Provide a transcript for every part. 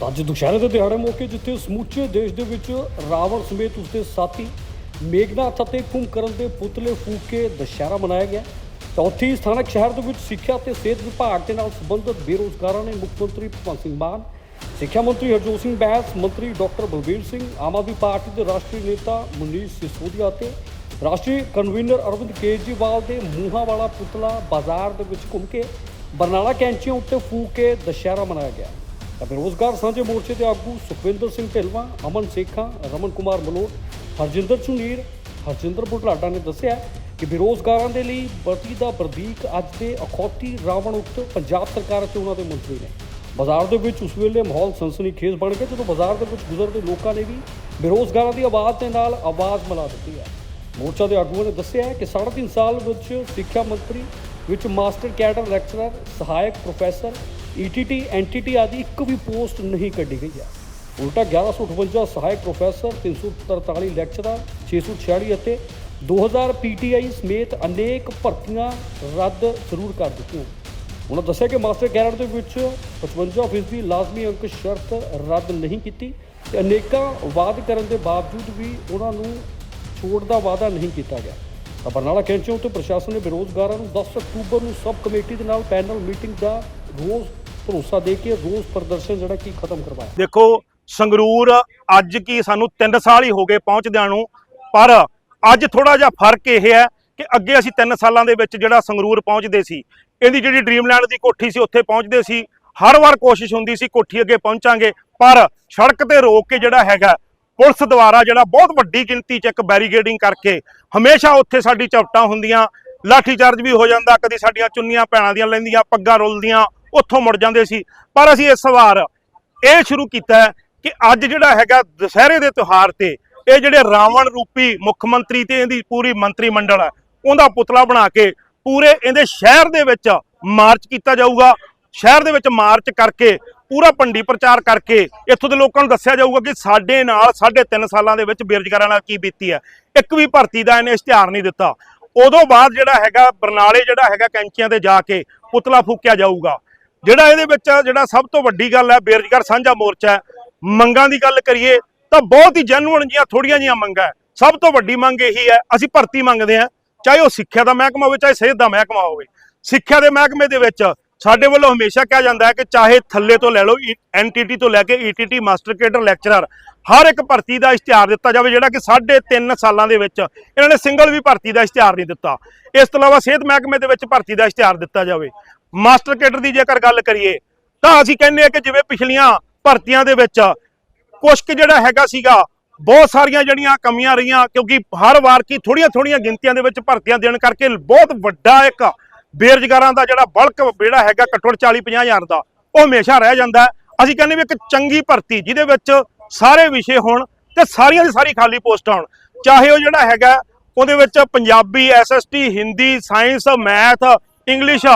ਤਾਂ ਅੱਜ ਦੁਸ਼ਹਿਰੇ ਦੇ ਦਿਹਾੜੇ ਮੌਕੇ ਜਿੱਥੇ ਸਮੁੱਚੇ ਦੇਸ਼ ਦੇ ਵਿੱਚ ਰਾਵਣ ਸਮੇਤ ਉਸਦੇ ਸਾਥੀ ਮੇਘਨਾਥ ਅਤੇ ਕੁੰਭਕਰਨ ਦੇ ਪੁਤਲੇ ਫੂਕ ਕੇ ਦੁਸ਼ਹਿਰਾ ਮਨਾਇਆ ਗਿਆ। ਤਾਂ ਉੱਥੇ ਸਥਾਨਕ ਸ਼ਹਿਰ ਦੇ ਵਿੱਚ ਸਿੱਖਿਆ ਤੇ ਸਿਹਤ ਵਿਭਾਗ ਦੇ ਨਾਲ ਸੰਬੰਧਿਤ ਬੇਰੋਜ਼ਗਾਰਾਂ ਨੇ ਮੁੱਖ ਮੰਤਰੀ ਭਗਵੰਤ ਸਿੰਘ ਮਾਨ, ਸਿੱਖਿਆ ਮੰਤਰੀ ਹਰਜੋਤ ਸਿੰਘ ਬੈਂਸ, ਮੰਤਰੀ ਡਾਕਟਰ ਬਲਬੀਰ ਸਿੰਘ, ਆਮ ਆਦਮੀ ਪਾਰਟੀ ਦੇ ਰਾਸ਼ਟਰੀ ਨੇਤਾ ਮਨੀਸ਼ ਸਿਸੋਦੀਆ ਅਤੇ ਰਾਸ਼ਟਰੀ ਕਨਵੀਨਰ ਅਰਵਿੰਦ ਕੇਜਰੀਵਾਲ ਦੇ ਮੂੰਹਾਂ ਵਾਲਾ ਪੁਤਲਾ ਬਾਜ਼ਾਰ ਦੇ ਵਿੱਚ ਘੁੰਮ ਕੇ ਬਰਨਾਲਾ ਕੈਂਚੀਆਂ ਉੱਤੇ ਫੂਕ ਕੇ ਦੁਸ਼ਹਿਰਾ ਮਨਾਇਆ ਗਿਆ। ਬੇਰੋਜ਼ਗਾਰ ਸਾਂਝੇ ਮੋਰਚੇ ਦੇ ਆਗੂ ਸੁਖਵਿੰਦਰ ਸਿੰਘ ਢਿਲਵਾਂ, ਅਮਨ ਸੇਖਾਂ, ਰਮਨ ਕੁਮਾਰ ਮਲੋਟ, ਹਰਜਿੰਦਰ ਚੁਨੀਰ ਹਰਜਿੰਦਰ ਬੁਢਲਾਡਾ ਨੇ ਦੱਸਿਆ ਕਿ ਬੇਰੋਜ਼ਗਾਰਾਂ ਦੇ ਲਈ ਬਰਤੀ ਦਾ ਪ੍ਰਤੀਕ ਅੱਜ ਦੇ ਅਖੌਤੀ ਰਾਵਣ ਉਕਤ ਪੰਜਾਬ ਸਰਕਾਰ ਅਤੇ ਉਹਨਾਂ ਦੇ ਮੰਤਰੀ ਨੇ। ਬਾਜ਼ਾਰ ਦੇ ਵਿੱਚ ਉਸ ਵੇਲੇ ਮਾਹੌਲ ਸਨਸਨੀਖੇਜ਼ ਬਣ ਗਿਆ, ਜਦੋਂ ਬਾਜ਼ਾਰ ਦੇ ਵਿੱਚ ਗੁਜ਼ਰਦੇ ਲੋਕਾਂ ਨੇ ਵੀ ਬੇਰੋਜ਼ਗਾਰਾਂ ਦੀ ਆਵਾਜ਼ ਦੇ ਨਾਲ ਆਵਾਜ਼ ਮਿਲਾ ਦਿੱਤੀ ਹੈ। ਮੋਰਚਾ ਦੇ ਆਗੂਆਂ ਨੇ ਦੱਸਿਆ ਕਿ ਸਾਢੇ ਤਿੰਨ ਸਾਲ ਵਿੱਚ ਸਿੱਖਿਆ ਮੰਤਰੀ, ਵਿੱਚ ਮਾਸਟਰ ਕੈਡਰ ਲੈਕਚਰਰ, ਸਹਾਇਕ ਪ੍ਰੋਫੈਸਰ ਈਟੀਟੀ ਐਨਟੀਟੀ ਆਦਿ ਇੱਕ ਵੀ ਪੋਸਟ ਨਹੀਂ ਕੱਢੀ ਗਈ ਹੈ। ਉਲਟਾ 1158 ਸਹਾਇਕ ਪ੍ਰੋਫੈਸਰ 343 ਲੈਕਚਰਰ 646 ਅਤੇ 2000 ਪੀਟੀਆਈ ਸਮੇਤ ਅਨੇਕ ਭਰਤੀਆਂ ਰੱਦ ਜ਼ਰੂਰ ਕਰ ਦਿੱਤੀਆਂ। ਉਹਨਾਂ ਦੱਸਿਆ ਕਿ ਮਾਸਟਰ ਕੈਡਰ ਦੇ ਵਿੱਚ 55% ਲਾਜ਼ਮੀ ਅੰਕ ਸ਼ਰਤ ਰੱਦ ਨਹੀਂ ਕੀਤੀ ਤੇ ਅਨੇਕਾਂ ਵਾਅਦ ਕਰਨ ਦੇ ਬਾਵਜੂਦ ਵੀ ਉਹਨਾਂ ਨੂੰ ਛੋੜ ਦਾ ਵਾਅਦਾ ਨਹੀਂ ਕੀਤਾ ਗਿਆ। ਤਾਂ ਬਰਨਾਲਾ ਕੈਂਚੀਆਂ ਉੱਤੇ ਪ੍ਰਸ਼ਾਸਨ ਨੇ ਬੇਰੋਜ਼ਗਾਰਾਂ ਨੂੰ 10 ਅਕਤੂਬਰ ਨੂੰ ਸਬ ਕਮੇਟੀ ਦੇ ਨਾਲ ਪੈਨਲ ਮੀਟਿੰਗ ਦਾ ਰੋਜ਼ ਭਰੋਸਾ ਦੇ ਕੇ ਰੋਸ ਪ੍ਰਦਰਸ਼ਨ ਜਿਹੜਾ ਕੀ ਖਤਮ ਕਰਵਾਇਆ। ਦੇਖੋ, ਸੰਗਰੂਰ ਅੱਜ ਕੀ ਸਾਨੂੰ 3 ਸਾਲ ਹੀ ਹੋ ਗਏ ਪਹੁੰਚਦਿਆਂ ਨੂੰ, ਪਰ ਅੱਜ ਥੋੜਾ ਜਿਹਾ ਫ਼ਰਕ ਇਹ ਹੈ ਕਿ ਅੱਗੇ ਅਸੀਂ 3 ਸਾਲਾਂ ਦੇ ਵਿੱਚ ਜਿਹੜਾ ਸੰਗਰੂਰ ਪਹੁੰਚਦੇ ਸੀ, ਇਹਦੀ ਜਿਹੜੀ ਡ੍ਰੀਮਲੈਂਡ ਦੀ ਕੋਠੀ ਸੀ, ਉੱਥੇ ਪਹੁੰਚਦੇ ਸੀ। ਹਰ ਵਾਰ ਕੋਸ਼ਿਸ਼ ਹੁੰਦੀ ਸੀ ਕੋਠੀ ਅੱਗੇ ਪਹੁੰਚਾਂਗੇ, ਪਰ ਸੜਕ ਤੇ ਰੋਕ ਕੇ ਜਿਹੜਾ ਹੈਗਾ, ਪੁਲਿਸ ਦੁਆਰਾ ਜਿਹੜਾ ਬਹੁਤ ਵੱਡੀ ਗਿਣਤੀ 'ਚ ਇੱਕ ਬੈਰੀਗੇਡਿੰਗ ਕਰਕੇ ਹਮੇਸ਼ਾ ਉੱਥੇ ਸਾਡੀ ਚਪਟਾਂ ਹੁੰਦੀਆਂ ਲਾਠੀ ਚਾਰਜ ਵੀ ਹੋ ਜਾਂਦਾ, ਕਦੀ ਸਾਡੀਆਂ ਚੁੰਨੀਆਂ ਭੈਣਾਂ ਦੀਆਂ ਲੈਂਦੀਆਂ, ਪੱਗਾਂ ਰੁਲਦੀਆਂ ਉੱਥੋਂ ਮੁੜ ਜਾਂਦੇ ਸੀ। ਪਰ ਅਸੀਂ ਇਸ ਵਾਰ ਇਹ ਸ਼ੁਰੂ ਕੀਤਾ ਕਿ ਅੱਜ ਜਿਹੜਾ ਹੈਗਾ ਦੁਸਹਿਰੇ ਦੇ ਤਿਉਹਾਰ ਤੇ ਇਹ ਜਿਹੜੇ ਰਾਵਣ ਰੂਪੀ ਮੁੱਖ ਮੰਤਰੀ ਤੇ ਇਹਦੀ ਪੂਰੀ ਮੰਤਰੀ ਮੰਡਲ ਹੈ, ਉਹਦਾ ਪੁਤਲਾ ਬਣਾ ਕੇ ਪੂਰੇ ਇਹਦੇ ਸ਼ਹਿਰ ਦੇ ਵਿੱਚ ਮਾਰਚ ਕੀਤਾ ਜਾਊਗਾ। ਸ਼ਹਿਰ ਦੇ ਵਿੱਚ ਮਾਰਚ ਕਰਕੇ, ਪੂਰਾ ਪੰਡੀ ਪ੍ਰਚਾਰ ਕਰਕੇ ਇੱਥੋਂ ਦੇ ਲੋਕਾਂ ਨੂੰ ਦੱਸਿਆ ਜਾਊਗਾ ਕਿ ਸਾਡੇ ਨਾਲ ਸਾਢੇ ਤਿੰਨ ਸਾਲਾਂ ਦੇ ਵਿੱਚ ਬੇਰੁਜ਼ਗਾਰਾਂ ਨਾਲ ਕੀ ਬੀਤੀ ਹੈ। ਇੱਕ ਵੀ ਭਰਤੀ ਦਾ ਇਹਨੇ ਇਸ਼ਤਿਹਾਰ ਨਹੀਂ ਦਿੱਤਾ। ਉਦੋਂ ਬਾਅਦ ਜਿਹੜਾ ਹੈਗਾ ਬਰਨਾਲੇ ਜਿਹੜਾ ਹੈਗਾ ਕੈਂਚੀਆਂ ਤੇ ਜਾ ਕੇ ਪੁਤਲਾ ਫੂਕਿਆ ਜਾਊਗਾ। ਜਿਹੜਾ ਇਹਦੇ ਵਿੱਚ ਜਿਹੜਾ ਸਭ ਤੋਂ ਵੱਡੀ ਗੱਲ ਹੈ, ਬੇਰੁਜ਼ਗਾਰ ਸਾਂਝਾ ਮੋਰਚਾ ਮੰਗਾਂ ਦੀ ਗੱਲ ਕਰੀਏ ਤਾਂ ਬਹੁਤ ਹੀ ਜੈਨੂਅਨ ਜੀਆਂ, ਥੋੜੀਆਂ ਜੀਆਂ ਮੰਗਾਂ ਸਭ ਤੋਂ ਵੱਡੀ ਮੰਗ ਇਹੀ ਹੈ, ਅਸੀਂ ਭਰਤੀ ਮੰਗਦੇ ਹਾਂ, ਚਾਹੇ ਉਹ ਸਿੱਖਿਆ ਦਾ ਮਹਿਕਮਾ ਹੋਵੇ, ਚਾਹੇ ਸਿਹਤ ਦਾ ਮਹਿਕਮਾ ਹੋਵੇ। ਸਿੱਖਿਆ ਦੇ ਮਹਿਕਮੇ ਦੇ ਵਿੱਚ ਸਾਡੇ ਵੱਲੋਂ ਹਮੇਸ਼ਾ ਕਿਹਾ ਜਾਂਦਾ ਹੈ ਕਿ ਚਾਹੇ ਥੱਲੇ ਤੋਂ ਲੈ ਲਓ ਐਨਟੀਟੀ ਤੋਂ ਲੈ ਕੇ ਈਟੀਟੀ ਮਾਸਟਰ ਕੇਡਰ, ਲੈਕਚਰਰ, ਹਰ ਇੱਕ ਭਰਤੀ ਦਾ ਇਸ਼ਤਿਹਾਰ ਦਿੱਤਾ ਜਾਵੇ, ਜਿਹੜਾ ਕਿ ਸਾਢੇ ਤਿੰਨ ਸਾਲਾਂ ਦੇ ਵਿੱਚ ਇਹਨਾਂ ਨੇ ਸਿੰਗਲ ਵੀ ਭਰਤੀ ਦਾ ਇਸ਼ਤਿਹਾਰ ਨਹੀਂ ਦਿੱਤਾ। ਇਸ ਤੋਂ ਇਲਾਵਾ ਸਿਹਤ ਮਹਿਕਮੇ ਦੇ ਵਿੱਚ ਭਰਤੀ ਦਾ ਇਸ਼ਤਿਹਾਰ ਦਿੱਤਾ ਜਾਵੇ। ਮਾਸਟਰ ਕੇਡਰ ਦੀ ਜੇਕਰ ਗੱਲ ਕਰੀਏ, ਤਾਂ ਅਸੀਂ ਕਹਿੰਦੇ ਆ ਕਿ ਜਿਵੇਂ ਪਿਛਲੀਆਂ ਭਰਤੀਆਂ ਦੇ ਵਿੱਚ ਕੁਛ ਕੁ ਜਿਹੜਾ ਹੈਗਾ ਸੀਗਾ, ਬਹੁਤ ਸਾਰੀਆਂ ਜਿਹੜੀਆਂ ਕਮੀਆਂ ਰਹੀਆਂ, ਕਿਉਂਕਿ ਹਰ ਵਾਰ ਕੀ ਥੋੜੀਆਂ ਥੋੜੀਆਂ ਗਿਣਤੀਆਂ ਦੇ ਵਿੱਚ ਭਰਤੀਆਂ ਦੇਣ ਕਰਕੇ ਬਹੁਤ ਵੱਡਾ ਇੱਕ ਬੇਰੁਜ਼ਗਾਰਾਂ ਦਾ ਜਿਹੜਾ ਬਲਕ ਜਿਹੜਾ ਹੈਗਾ ਘੱਟੋ ਘੱਟ 40 50 ਹਜ਼ਾਰ ਦਾ, ਉਹ ਹਮੇਸ਼ਾ ਰਹਿ ਜਾਂਦਾ ਅਸੀਂ ਕਹਿੰਦੇ ਵੀ ਇੱਕ ਚੰਗੀ ਭਰਤੀ, ਜਿਹਦੇ ਵਿੱਚ ਸਾਰੇ ਵਿਸ਼ੇ ਹੋਣ ਤੇ ਸਾਰੀਆਂ ਦੀ ਸਾਰੀ ਖਾਲੀ ਪੋਸਟਾਂ ਹੋਣ। ਚਾਹੇ ਉਹ ਜਿਹੜਾ ਹੈਗਾ, ਉਹਦੇ ਵਿੱਚ Punjabi SST Hindi, science, math, English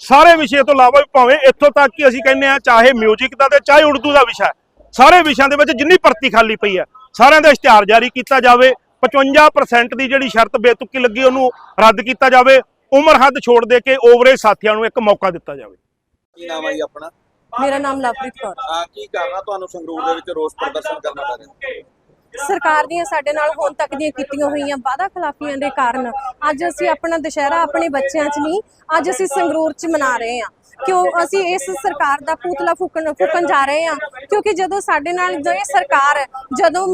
ਸਾਰੇ ਵਿਸ਼ੇ ਤੋਂ ਇਲਾਵਾ ਵੀ ਭਾਵੇਂ ਇੱਥੋਂ ਤੱਕ ਕਿ ਅਸੀਂ ਕਹਿੰਦੇ ਆ ਚਾਹੇ 뮤직 ਦਾ ਤੇ ਚਾਹੇ ਉਰਦੂ ਦਾ ਵਿਸ਼ਾ ਹੈ, ਸਾਰੇ ਵਿਸ਼ਿਆਂ ਦੇ ਵਿੱਚ ਜਿੰਨੀ ਭਰਤੀ ਖਾਲੀ ਪਈ ਹੈ ਸਾਰਿਆਂ ਦਾ ਇਸ਼ਤਿਹਾਰ ਜਾਰੀ ਕੀਤਾ ਜਾਵੇ 55% ਦੀ ਜਿਹੜੀ ਸ਼ਰਤ ਬੇਤੁਕੀ ਲੱਗੀ ਉਹਨੂੰ ਰੱਦ ਕੀਤਾ ਜਾਵੇ ਉਮਰ ਹੱਦ ਛੋੜ ਦੇ ਕੇ ਓਵਰੇਜ ਸਾਥੀਆਂ ਨੂੰ ਇੱਕ ਮੌਕਾ ਦਿੱਤਾ ਜਾਵੇ। ਕੀ ਨਾਮ ਹੈ ਜੀ ਆਪਣਾ? ਮੇਰਾ ਨਾਮ ਲਵਪ੍ਰੀਤ ਕੌਰ। ਆ ਕੀ ਕਰਨਾ ਤੁਹਾਨੂੰ ਸੰਗਰੂਰ ਦੇ ਵਿੱਚ ਰੋਸ ਪ੍ਰਦਰਸ਼ਨ ਕਰਨਾ ਪੈ ਰਿਹਾ? ਸਰਕਾਰ ਦੀਆਂ ਸਾਡੇ ਨਾਲ ਹੁਣ ਤੱਕ ਦੀਆਂ ਕੀਤੀਆਂ ਹੋਈਆਂ ਵਾਅਦਾ ਖਿਲਾਫੀਆਂ ਦੇ ਕਾਰਨ ਅੱਜ ਅਸੀਂ ਆਪਣਾ ਦੁਸ਼ਹਿਰਾ ਆਪਣੇ ਬੱਚਿਆਂ 'ਚ ਨਹੀਂ, ਅੱਜ ਅਸੀਂ ਸੰਗਰੂਰ 'ਚ ਮਨਾ ਰਹੇ ਹਾਂ। ਕਿਉਂ ਅਸੀਂ ਇਸ ਸਰਕਾਰ ਦਾ ਪੂਤਲਾ ਫੂਕਣ ਫੂਕਣ ਜਾ ਰਹੇ ਹਾਂ? ਕਿਉਂਕਿ ਜਦੋਂ ਸਾਡੇ ਨਾਲ ਜੋ ਇਹ ਸਰਕਾਰ ਜਦੋਂ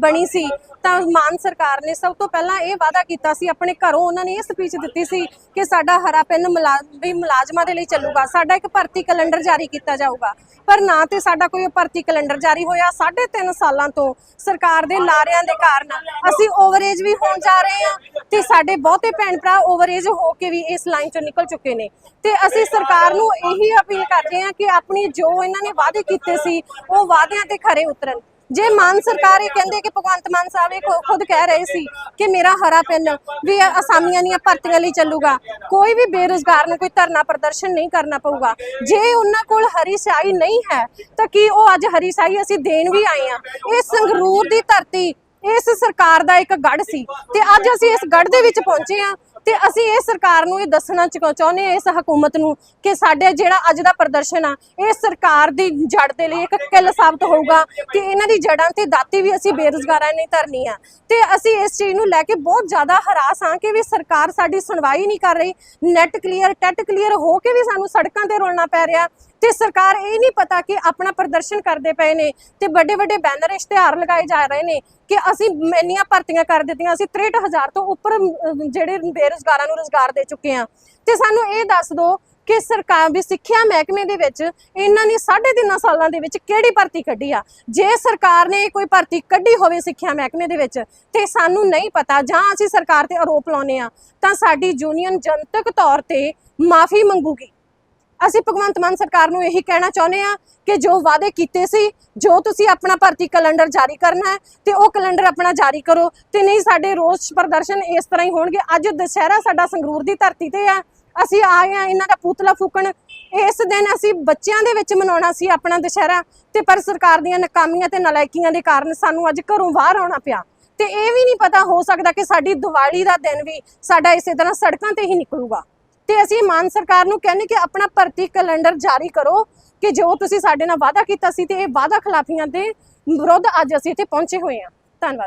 ਬਣੀ ਸੀ, ਤਾਂ ਮਾਨ ਸਰਕਾਰ ਨੇ ਸਭ ਤੋਂ ਪਹਿਲਾਂ ਇਹ ਵਾਅਦਾ ਕੀਤਾ ਸੀ, ਆਪਣੇ ਘਰੋਂ ਉਹਨਾਂ ਨੇ ਇਹ ਸਪੀਚ ਦਿੱਤੀ ਸੀ ਕਿ ਸਾਡਾ ਹਰਾ ਪੈਨ ਮੁਲਾ, ਵੀ ਮੁਲਾਜ਼ਮਾਂ ਦੇ ਲਈ ਚੱਲੂਗਾ। ਸਾਡਾ ਇੱਕ ਭਰਤੀ ਕੈਲੰਡਰ ਜਾਰੀ ਕੀਤਾ ਜਾਊਗਾ। ਪਰ ਨਾ ਤੇ ਸਾਡਾ ਕੋਈ ਭਰਤੀ ਕੈਲੰਡਰ ਜਾਰੀ ਹੋਇਆ। ਸਾਢੇ ਤਿੰਨ ਸਾਲਾਂ ਤੋਂ ਸਰਕਾਰ ਦੇ ਲਾਰਿਆਂ ਦੇ ਕਾਰਨ ਅਸੀਂ ਓਵਰਏਜ ਵੀ ਹੋਣ ਜਾ ਰਹੇ ਹਾਂ ਤੇ ਸਾਡੇ ਬਹੁਤੇ ਭੈਣ ਭਰਾ ਓਵਰਏਜ ਹੋ ਕੇ ਵੀ ਇਸ ਲਾਈਨ ਚੋਂ ਨਿਕਲ ਚੁੱਕੇ ਨੇ। ਤੇ ਅਸੀਂ ਸਰਕਾਰ ਨੂੰ ਇਹੀ ਅਪੀਲ ਕਰਦੇ ਹਾਂ ਕਿ ਆਪਣੀ ਜੋ ਇਹਨਾਂ ਨੇ ਵਾਅਦੇ ਕੀਤੇ ਸੀ, ਉਹ ਵਾਅਦਿਆਂ ਤੇ ਖਰੇ ਉਤਰਨ। ਜੇ ਮਾਨ ਸਰਕਾਰ ਇਹ ਕਹਿੰਦੇ ਕਿ ਭਗਵੰਤ ਮਾਨ ਸਾਹਿਬ ਇਹ ਖੁਦ ਕਹਿ ਰਹੇ ਸੀ ਕਿ ਮੇਰਾ ਹਰਾ ਪੈਨ ਵੀ ਅਸਾਮੀਆਂ ਦੀਆਂ ਭਰਤੀਆਂ ਲਈ ਚੱਲੂਗਾ, ਕੋਈ ਵੀ ਬੇਰੁਜ਼ਗਾਰ ਨੂੰ ਕੋਈ ਧਰਨਾ ਪ੍ਰਦਰਸ਼ਨ ਨਹੀਂ ਕਰਨਾ ਪਊਗਾ। ਜੇ ਉਹਨਾਂ ਕੋਲ ਹਰੀ ਸਿਆਹੀ ਨਹੀਂ ਹੈ, ਤਾਂ ਕੀ ਉਹ ਅੱਜ ਹਰੀ ਸਿਆਹੀ ਅਸੀਂ ਦੇਣ ਵੀ ਆਏ ਆ ਇਹ ਸੰਗਰੂਰ ਦੀ ਧਰਤੀ, ਇਸ ਸਰਕਾਰ ਦਾ ਇੱਕ ਗੜ ਸੀ ਤੇ ਅੱਜ ਅਸੀਂ ਇਸ ਗੜ ਦੇ ਵਿੱਚ ਪਹੁੰਚੇ ਆ ਤੇ ਅਸੀਂ ਇਹ ਸਰਕਾਰ ਨੂੰ ਇਹ ਦੱਸਣਾ ਚਾਹੁੰਦੇ ਹਾਂ ਇਸ ਹਕੂਮਤ ਨੂੰ ਕਿ ਸਾਡੇ ਜਿਹੜਾ ਅੱਜ ਦਾ ਪ੍ਰਦਰਸ਼ਨ ਆ, ਇਹ ਸਰਕਾਰ ਦੀ ਜੜ ਦੇ ਲਈ ਇੱਕ ਕਿੱਲ ਸਾਬਤ ਹੋਊਗਾ ਕਿ ਇਹਨਾਂ ਦੀ ਜੜਾਂ ਤੇ ਦਾਤੀ ਵੀ ਅਸੀਂ ਬੇਰੁਜ਼ਗਾਰਾਂ ਨੇ ਧਰਨੀ ਆ। ਤੇ ਅਸੀਂ ਇਸ ਚੀਜ਼ ਨੂੰ ਲੈ ਕੇ ਬਹੁਤ ਜ਼ਿਆਦਾ ਹਰਾਸ ਹਾਂ ਕਿ ਵੀ ਸਰਕਾਰ ਸਾਡੀ ਸੁਣਵਾਈ ਨਹੀਂ ਕਰ ਰਹੀ ਨੈਟ ਕਲੀਅਰ ਟੈਟ ਕਲੀਅਰ ਹੋ ਕੇ ਵੀ ਸਾਨੂੰ ਸੜਕਾਂ ਤੇ ਰੋਲਣਾ ਪੈ ਰਿਹਾ। ਤੇ ਸਰਕਾਰ ਇਹ ਨਹੀਂ ਪਤਾ ਕਿ ਆਪਣਾ ਪ੍ਰਦਰਸ਼ਨ ਕਰਦੇ ਪਏ ਨੇ ਤੇ ਵੱਡੇ ਵੱਡੇ ਬੈਨਰ ਇਸ਼ਤਿਹਾਰ ਲਗਾਏ ਜਾ ਰਹੇ ਨੇ ਕਿ ਅਸੀਂ ਇੰਨੀਆਂ ਭਰਤੀਆਂ ਕਰ ਦਿੱਤੀਆਂ, ਅਸੀਂ 63000 ਤੋਂ ਉੱਪਰ ਜਿਹੜੇ ਬੇਰੁਜ਼ਗਾਰਾਂ ਨੂੰ ਰੋਜ਼ਗਾਰ ਦੇ ਚੁੱਕੇ ਆ ਤੇ ਸਾਨੂੰ ਇਹ ਦੱਸ ਦਿਓ ਕਿ ਸਰਕਾਰ ਵੀ ਸਿੱਖਿਆ ਮਹਿਕਮੇ ਦੇ ਵਿੱਚ ਇਹਨਾਂ ਨੇ ਸਾਢੇ ਤਿੰਨਾਂ ਸਾਲਾਂ ਦੇ ਵਿੱਚ ਕਿਹੜੀ ਭਰਤੀ ਕੱਢੀ ਆ? ਜੇ ਸਰਕਾਰ ਨੇ ਕੋਈ ਭਰਤੀ ਕੱਢੀ ਹੋਵੇ ਸਿੱਖਿਆ ਮਹਿਕਮੇ ਦੇ ਵਿੱਚ, ਤੇ ਸਾਨੂੰ ਨਹੀਂ ਪਤਾ, ਜਾਂ ਅਸੀਂ ਸਰਕਾਰ ਤੇ ਆਰੋਪ ਲਾਉਨੇ ਆ ਤਾਂ ਸਾਡੀ ਯੂਨੀਅਨ ਜਨਤਕ ਤੌਰ ਤੇ ਮਾਫੀ ਮੰਗੂਗੀ। ਅਸੀਂ ਭਗਵੰਤ ਮਾਨ ਸਰਕਾਰ ਨੂੰ ਇਹੀ ਕਹਿਣਾ ਚਾਹੁੰਦੇ ਆ ਕਿ ਜੋ ਵਾਅਦੇ ਕੀਤੇ ਸੀ, ਜੋ ਤੁਸੀਂ ਆਪਣਾ ਭਰਤੀ ਕੈਲੰਡਰ ਜਾਰੀ ਕਰਨਾ ਹੈ ਤੇ ਉਹ ਕੈਲੰਡਰ ਆਪਣਾ ਜਾਰੀ ਕਰੋ ਤੇ ਨਹੀਂ ਸਾਡੇ ਰੋਸ ਪ੍ਰਦਰਸ਼ਨ ਇਸ ਤਰ੍ਹਾਂ ਹੀ ਹੋਣਗੇ। ਅੱਜ ਦੁਸਹਿਰਾ ਸਾਡਾ ਸੰਗਰੂਰ ਦੀ ਧਰਤੀ ਤੇ ਆ। ਅਸੀਂ ਆਏ ਆ ਇਹਨਾਂ ਦਾ ਪੁਤਲਾ ਫੂਕਣ। ਇਸ ਦਿਨ ਅਸੀਂ ਬੱਚਿਆਂ ਦੇ ਵਿੱਚ ਮਨਾਉਣਾ ਸੀ ਆਪਣਾ ਦੁਸਹਿਰਾ ਤੇ ਪਰ ਸਰਕਾਰ ਦੀਆਂ ਨਾਕਾਮੀਆਂ ਤੇ ਨਲਾਇਕੀਆਂ ਦੇ ਕਾਰਨ ਸਾਨੂੰ ਅੱਜ ਘਰੋਂ ਬਾਹਰ ਆਉਣਾ ਪਿਆ। ਤੇ ਇਹ ਵੀ ਨਹੀਂ ਪਤਾ ਹੋ ਸਕਦਾ ਕਿ ਸਾਡੀ ਦੀਵਾਲੀ ਦਾ ਦਿਨ ਵੀ ਸਾਡਾ ਇਸੇ ਤਰ੍ਹਾਂ ਸੜਕਾਂ ਤੇ ਹੀ ਨਿਕਲੂਗਾ। ਤੇ ਅਸੀਂ ਮਾਨ ਸਰਕਾਰ ਨੂੰ ਕਹਿੰਦੇ ਕਿ ਆਪਣਾ ਭਰਤੀ ਕੈਲੰਡਰ ਜਾਰੀ ਕਰੋ ਕਿ ਜੋ ਤੁਸੀਂ ਸਾਡੇ ਨਾਲ ਵਾਅਦਾ ਕੀਤਾ ਸੀ ਤੇ ਇਹ ਵਾਅਦਾ ਖਿਲਾਫੀਆਂ ਦੇ ਵਿਰੁੱਧ ਅੱਜ ਅਸੀਂ ਇੱਥੇ ਪਹੁੰਚੇ ਹੋਏ ਹਾਂ।